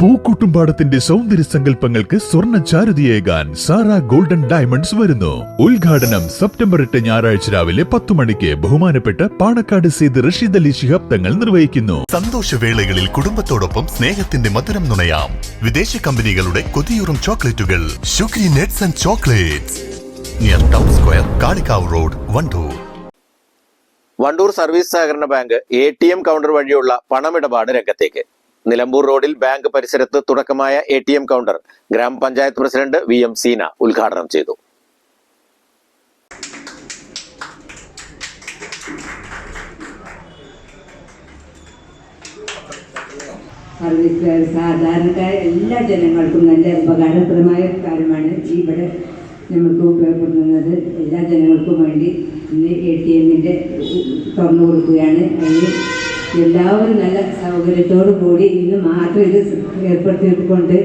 പൂക്കൂട്ടുംപാടത്തിന്റെ സൗന്ദര്യ സങ്കല്പങ്ങൾക്ക് സ്വർണ ചാരുതിയേകാൻ Sara golden diamonds വരുന്നു. ഉദ്ഘാടനം സെപ്റ്റംബർ എട്ട് ഞായറാഴ്ച രാവിലെ പത്തു മണിക്ക് ബഹുമാനപ്പെട്ട പാണക്കാട് സെയ്ത് റഷീദ് അലി ശിഹാബ് തങ്ങൾ നിർവഹിക്കുന്നു. സന്തോഷവേളകളിൽ കുടുംബത്തോടൊപ്പം സ്നേഹത്തിന്റെ മധുരം നുണയാം. വിദേശ കമ്പനികളുടെ കൊതിയൂറും ചോക്ലേറ്റുകൾ. Sugary nuts and chocolates. Near town square Kalikavu road Wandoor. Wandoor service സഹകരണ bank A T M counter വഴിയുള്ള പണമിടപാട് രംഗത്തേക്ക്. നിലമ്പൂർ റോഡിൽ ബാങ്ക് പരിസരത്ത് തുടക്കമായ എ ടി എം കൗണ്ടർ ഗ്രാമപഞ്ചായത്ത് പ്രസിഡന്റ് വി എം സീന ഉദ്ഘാടനം ചെയ്തു. സാധാരണക്കാർ എല്ലാ ജനങ്ങൾക്കും നല്ല ഉപകാരപ്രദമായ കാര്യമാണ്. ഇവിടെ നമുക്ക് ഉപയോഗപ്പെടുത്തുന്നത് എല്ലാ ജനങ്ങൾക്കും വേണ്ടി ഇന്ന് എ ടി എമ്മിന്റെ തുറന്നു കൊടുക്കുകയാണ് അതിന് എല്ലാവരും നല്ല സൗകര്യത്തോടു കൂടി ഇന്ന് മാത്രം ഇത് ഏർപ്പെടുത്തിക്കൊണ്ട്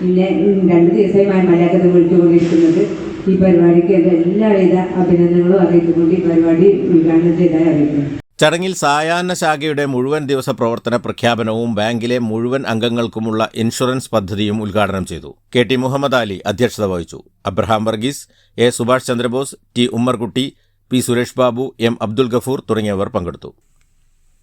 പിന്നെ രണ്ട് ദിവസമായി മലയാളത്തിൽ വിളിച്ചുകൊണ്ടിരിക്കുന്നത് ഈ പരിപാടിക്ക് എന്റെ എല്ലാവിധ അഭിനന്ദനങ്ങളും അറിയിച്ചുകൊണ്ട് ഈ പരിപാടി ഉദ്ഘാടനം അറിയിക്കുന്നു. ചടങ്ങിൽ സായാഹ്ന ശാഖയുടെ മുഴുവൻ ദിവസ പ്രവർത്തന പ്രഖ്യാപനവും ബാങ്കിലെ മുഴുവൻ അംഗങ്ങൾക്കുമുള്ള ഇൻഷുറൻസ് പദ്ധതിയും ഉദ്ഘാടനം ചെയ്തു. കെ ടി മുഹമ്മദ് അലി അധ്യക്ഷത വഹിച്ചു. Abraham Varghese A Subhash Chandrabose T Ummerkutty P Suresh Babu M Abdul Gafoor തുടങ്ങിയവർ പങ്കെടുത്തു.